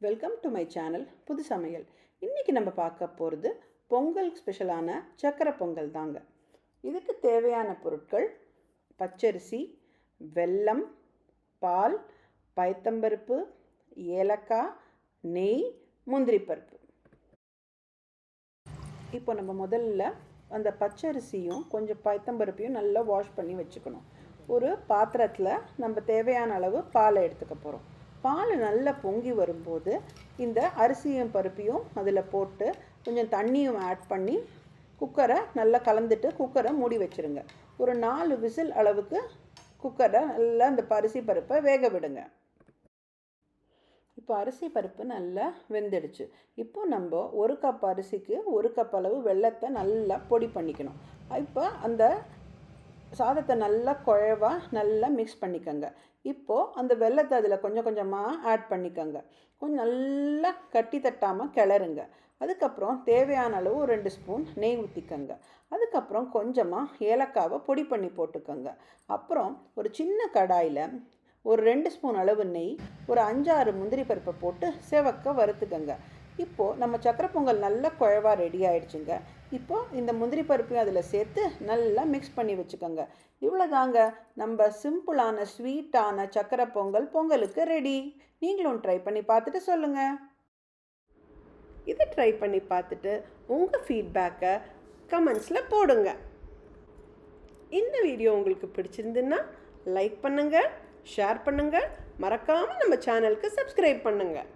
Welcome to my channel புது சமையல் இன்றைக்கி நம்ம பார்க்க போகிறது பொங்கல் ஸ்பெஷலான சக்கரை பொங்கல் தாங்க. இதுக்கு தேவையான பொருட்கள் பச்சரிசி வெல்லம் பால் பயத்தம்பருப்பு ஏலக்காய் நெய் முந்திரி பருப்பு இப்போ நம்ம முதல்ல அந்த பச்சரிசியும் கொஞ்சம் பயத்தம்பருப்பையும் நல்லா வாஷ் பண்ணி வச்சுக்கணும். ஒரு பாத்திரத்தில் நம்ம தேவையான அளவு பாலை எடுத்துக்க போகிறோம் பால் நல்லா பொங்கி வரும்போது இந்த அரிசியும் பருப்பையும் அதில் போட்டு கொஞ்சம் தண்ணியும் ஆட் பண்ணி குக்கரை நல்லா கலந்துட்டு குக்கரை மூடி வச்சுருங்க. ஒரு நாலு விசில் அளவுக்கு குக்கரை நல்லா அந்த அரிசி பருப்பை வேக விடுங்க. இப்போ அரிசி பருப்பு நல்லா வெந்துடுச்சு. இப்போ நம்ம ஒரு கப் அரிசிக்கு ஒரு கப் அளவு வெள்ளத்தை நல்லா பொடி பண்ணிக்கணும். இப்போ அந்த சாதத்தை நல்லா குழவாக நல்லா மிக்ஸ் பண்ணிக்கோங்க. இப்போது அந்த வெள்ளத்தை அதில் கொஞ்சம் கொஞ்சமாக ஆட் பண்ணிக்கோங்க. கொஞ்சம் நல்லா கட்டி தட்டாமல் கிளறுங்க. அதுக்கப்புறம் தேவையான அளவு ஒரு ரெண்டு ஸ்பூன் நெய் ஊற்றிக்கோங்க அதுக்கப்புறம் கொஞ்சமாக ஏலக்காவை பொடி பண்ணி போட்டுக்கோங்க. அப்புறம் ஒரு சின்ன கடாயில் ஒரு ரெண்டு ஸ்பூன் அளவு நெய் ஒரு அஞ்சாறு முந்திரி பருப்பை போட்டு செவக்க வறுத்துக்கோங்க. இப்போது நம்ம சக்கரை பொங்கல் நல்லா குழவா ரெடி ஆயிடுச்சுங்க. இப்போது இந்த முந்திரி பருப்பையும் அதில் சேர்த்து நல்லா மிக்ஸ் பண்ணி வச்சுக்கோங்க. இவ்வளோதாங்க நம்ம சிம்பிளான ஸ்வீட்டான சக்கரை பொங்கல் பொங்கலுக்கு ரெடி நீங்களும் ட்ரை பண்ணி பார்த்துட்டு சொல்லுங்கள் இதை ட்ரை பண்ணி பார்த்துட்டு உங்கள் ஃபீட்பேக்கை கமெண்ட்ஸில் போடுங்க. இந்த வீடியோ உங்களுக்கு பிடிச்சிருந்துன்னா லைக் பண்ணுங்கள் ஷேர் பண்ணுங்கள் மறக்காமல் நம்ம சேனலுக்கு சப்ஸ்கிரைப் பண்ணுங்கள்